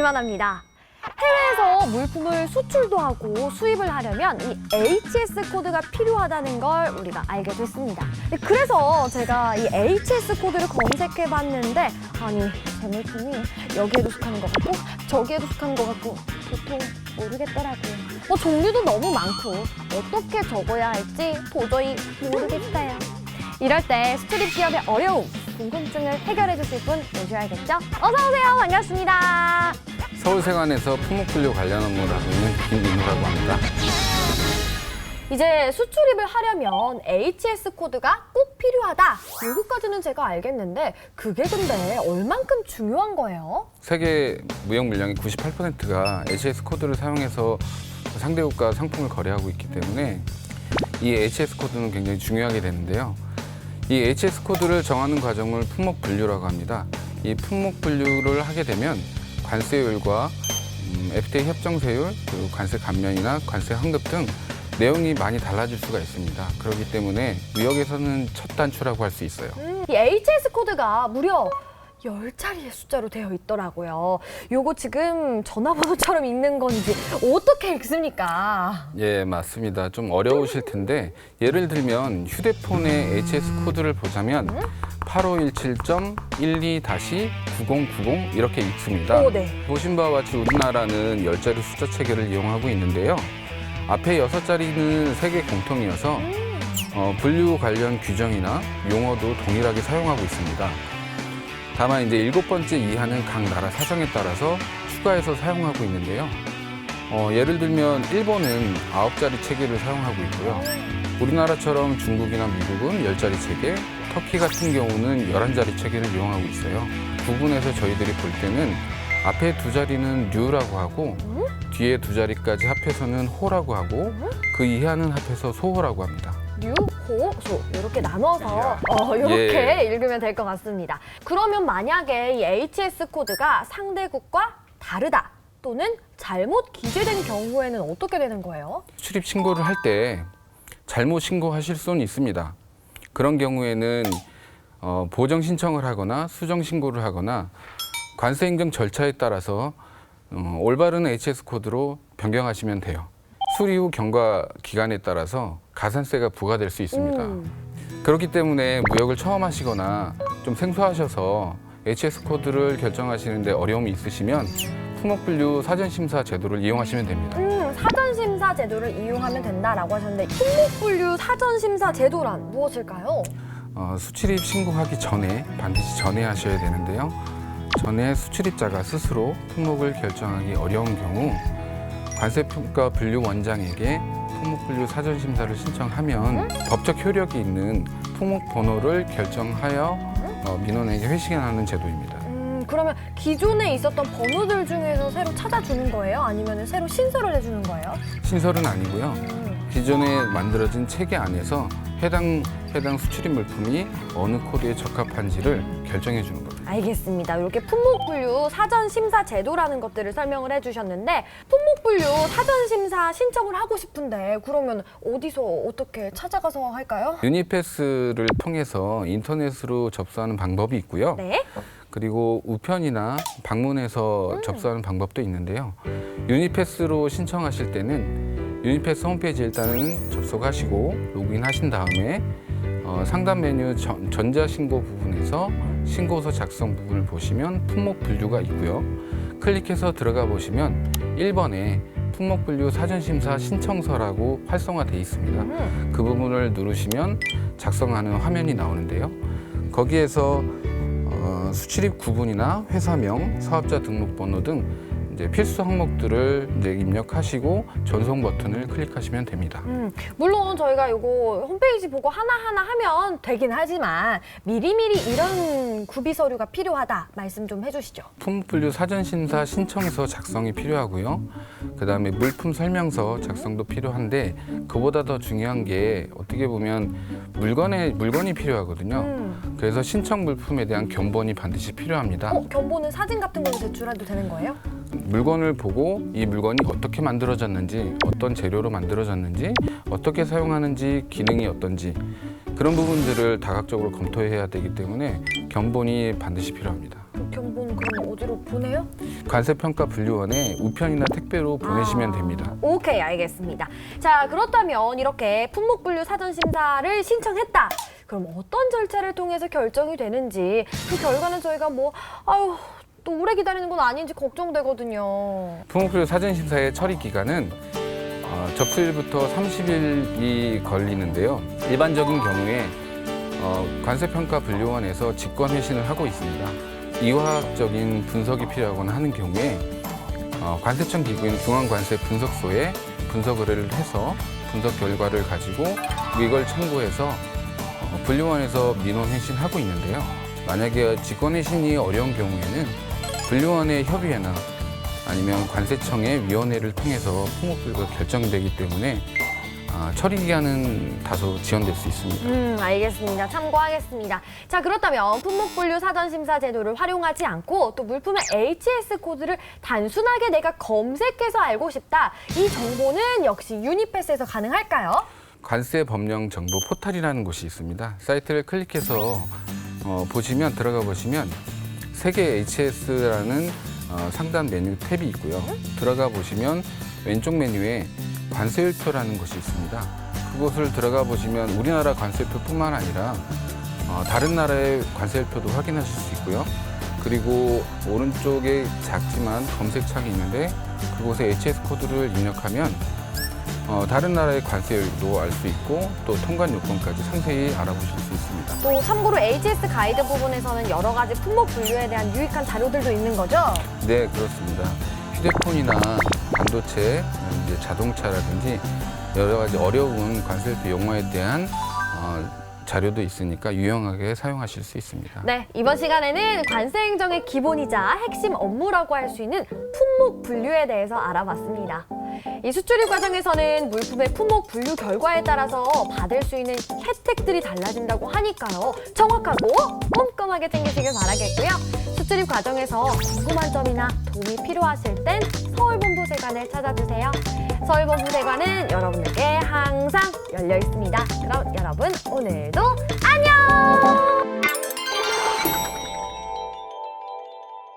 이만합니다. 해외에서 물품을 수출도 하고 수입을 하려면 이 HS 코드가 필요하다는 걸 우리가 알게 됐습니다. 네, 그래서 제가 이 HS 코드를 검색해 봤는데 아니 제 물품이 여기에도 속하는 것 같고 저기에도 속하는 것 같고 도통 모르겠더라고요. 뭐 종류도 너무 많고 어떻게 적어야 할지 도저히 모르겠어요. 이럴 때 스트립 기업의 어려움, 궁금증을 해결해 주실 분 모셔야겠죠? 어서 오세요. 반갑습니다. 서울생활에서 품목분류 관련 업무를 하고 있는 김민우라고 합니다. 이제 수출입을 하려면 HS 코드가 꼭 필요하다. 여기까지는 제가 알겠는데 그게 근데 얼만큼 중요한 거예요? 세계 무역 물량의 98%가 HS 코드를 사용해서 상대국과 상품을 거래하고 있기 때문에 이 HS 코드는 굉장히 중요하게 되는데요. 이 HS 코드를 정하는 과정을 품목 분류라고 합니다. 이 품목 분류를 하게 되면 관세율과 음, FTA 협정세율, 그리고 관세 감면이나 관세 환급 등 내용이 많이 달라질 수가 있습니다. 그렇기 때문에 무역에서는 첫 단추라고 할 수 있어요. 음, 이 HS 코드가 무려 10자리의 숫자로 되어 있더라고요. 요거 지금 전화번호처럼 읽는 건지 어떻게 읽습니까? 예, 맞습니다. 좀 어려우실 텐데 예를 들면 휴대폰의 HS 코드를 보자면 8517.12-9090 이렇게 읽습니다. 오, 네. 보신 바와 같이 우리나라는 열자리 숫자 체계를 이용하고 있는데요. 앞에 여섯 자리는 세계 공통이어서 어, 분류 관련 규정이나 용어도 동일하게 사용하고 있습니다. 다만 이제 일곱 번째 이하는 각 나라 사정에 따라서 추가해서 사용하고 있는데요. 어, 예를 들면 일본은 아홉 자리 체계를 사용하고 있고요. 우리나라처럼 중국이나 미국은 열 자리 체계, 터키 같은 경우는 열한 자리 체계를 이용하고 있어요. 구분해서 저희들이 볼 때는 앞에 두 자리는 류라고 하고 뒤에 두 자리까지 합해서는 호라고 하고 그 이하는 합해서 소호라고 합니다. 류, 호, 소 이렇게 나눠서 어, 이렇게 예. 읽으면 될 것 같습니다. 그러면 만약에 이 HS 코드가 상대국과 다르다 또는 잘못 기재된 경우에는 어떻게 되는 거예요? 출입 신고를 할때 잘못 신고하실 수는 있습니다. 그런 경우에는 어, 보정 신청을 하거나 수정 신고를 하거나 관세 인정 절차에 따라서 어, 올바른 HS 코드로 변경하시면 돼요. 수리 후 경과 기간에 따라서 가산세가 부과될 수 있습니다. 음. 그렇기 때문에 무역을 처음 하시거나 좀 생소하셔서 HS 코드를 결정하시는데 어려움이 있으시면 품목분류 사전심사 제도를 이용하시면 됩니다. 음, 사전 심사 제도를 이용하면 된다라고 하셨는데 품목 분류 사전 심사 제도란 무엇일까요? 어, 수출입 신고하기 전에 반드시 전해하셔야 되는데요. 전에 수출입자가 스스로 품목을 결정하기 어려운 경우 관세품과 분류 원장에게 품목 분류 사전 심사를 신청하면 법적 효력이 있는 품목 번호를 결정하여 어, 민원에게 회신하는 제도입니다. 음, 그러면 기존에 있었던 번호들 중에서 새로 찾아주는 거예요? 아니면 새로 신설을 해주는 거예요? 신설은 아니고요. 음. 기존에 만들어진 체계 안에서 해당 해당 수출입 물품이 어느 코드에 적합한지를 결정해 주는 겁니다. 알겠습니다. 이렇게 품목분류 사전 심사 제도라는 것들을 설명을 해주셨는데 품목분류 사전 심사 신청을 하고 싶은데 그러면 어디서 어떻게 찾아가서 할까요? 유니패스를 통해서 인터넷으로 접수하는 방법이 있고요. 네. 그리고 우편이나 방문해서 접수하는 방법도 있는데요. 유니패스로 신청하실 때는 유니패스 홈페이지 일단은 접속하시고 로그인하신 다음에 어, 상단 메뉴 전, 전자신고 부분에서 신고서 작성 부분을 보시면 품목 분류가 있고요. 클릭해서 들어가 보시면 1번에 품목 분류 사전 심사 신청서라고 활성화되어 있습니다. 음. 그 부분을 누르시면 작성하는 화면이 나오는데요. 거기에서 어, 수출입 구분이나 회사명, 사업자 등록번호 등 이제 필수 항목들을 이제 입력하시고 전송 버튼을 클릭하시면 됩니다. 음, 물론 저희가 이거 홈페이지 보고 하나하나 하면 되긴 하지만 미리미리 이런 구비 서류가 필요하다 말씀 좀 해주시죠. 품목분류 사전 심사 신청서 작성이 필요하고요. 그 다음에 물품 설명서 작성도 필요한데 그보다 더 중요한 게 어떻게 보면 물건에 물건이 필요하거든요. 음. 그래서 신청 물품에 대한 견본이 반드시 필요합니다. 어, 견본은 사진 같은 걸로 제출해도 되는 거예요? 물건을 보고 이 물건이 어떻게 만들어졌는지, 어떤 재료로 만들어졌는지, 어떻게 사용하는지, 기능이 어떤지 그런 부분들을 다각적으로 검토해야 되기 때문에 견본이 반드시 필요합니다. 경보는 그럼 어디로 보내요? 관세평가 분류원에 우편이나 택배로 보내시면 아, 됩니다. 오케이, 알겠습니다. 자, 그렇다면 이렇게 품목분류 사전 심사를 신청했다. 그럼 어떤 절차를 통해서 결정이 되는지 그 결과는 저희가 뭐 아유 또 오래 기다리는 건 아닌지 걱정되거든요. 품목분류 사전 심사의 처리 기간은 어, 접수일부터 30일이 걸리는데요. 일반적인 경우에 어, 관세평가 분류원에서 직권 회신을 하고 있습니다. 이화학적인 분석이 필요하거나 하는 경우에 어, 관세청 기구인 중앙관세 분석소에 분석 의뢰를 해서 분석 결과를 가지고 이걸 참고해서 어, 분류원에서 민원 회신하고 있는데요. 만약에 직권 회신이 어려운 경우에는 분류원의 협의회나 아니면 관세청의 위원회를 통해서 품목불가 결정되기 때문에 아, 처리 기간은 다소 지연될 수 있습니다. 음, 알겠습니다. 참고하겠습니다. 자, 그렇다면 품목 분류 사전 심사 제도를 활용하지 않고 또 물품의 HS 코드를 단순하게 내가 검색해서 알고 싶다. 이 정보는 역시 유니패스에서 가능할까요? 관세 법령 정보 포털이라는 곳이 있습니다. 사이트를 클릭해서 어, 보시면 들어가 보시면 세계 HS라는 어, 상단 메뉴 탭이 있고요. 들어가 보시면 왼쪽 메뉴에 관세율표라는 것이 있습니다. 그곳을 들어가 보시면 우리나라 관세율표뿐만 아니라 어, 다른 나라의 관세율표도 확인하실 수 있고요. 그리고 오른쪽에 작지만 검색창이 있는데 그곳에 HS 코드를 입력하면 어, 다른 나라의 관세율도 알 수 있고 또 통관 요건까지 상세히 알아보실 수 있습니다. 또 참고로 HS 가이드 부분에서는 여러 가지 품목 분류에 대한 유익한 자료들도 있는 거죠? 네, 그렇습니다. 휴대폰이나 반도체, 이제 자동차라든지 여러 가지 어려운 관세율표 용어에 대한 어, 자료도 있으니까 유용하게 사용하실 수 있습니다. 네, 이번 시간에는 관세 행정의 기본이자 핵심 업무라고 할 수 있는 품목 분류에 대해서 알아봤습니다. 이 수출입 과정에서는 물품의 품목 분류 결과에 따라서 받을 수 있는 혜택들이 달라진다고 하니까요. 정확하고 꼼꼼하게 챙기시길 바라겠고요. 수출입 과정에서 궁금한 점이나 도움이 필요하실 땐 서울본부세관을 찾아주세요. 서울본부세관은 여러분에게 항상 열려 있습니다. 그럼 여러분 오늘도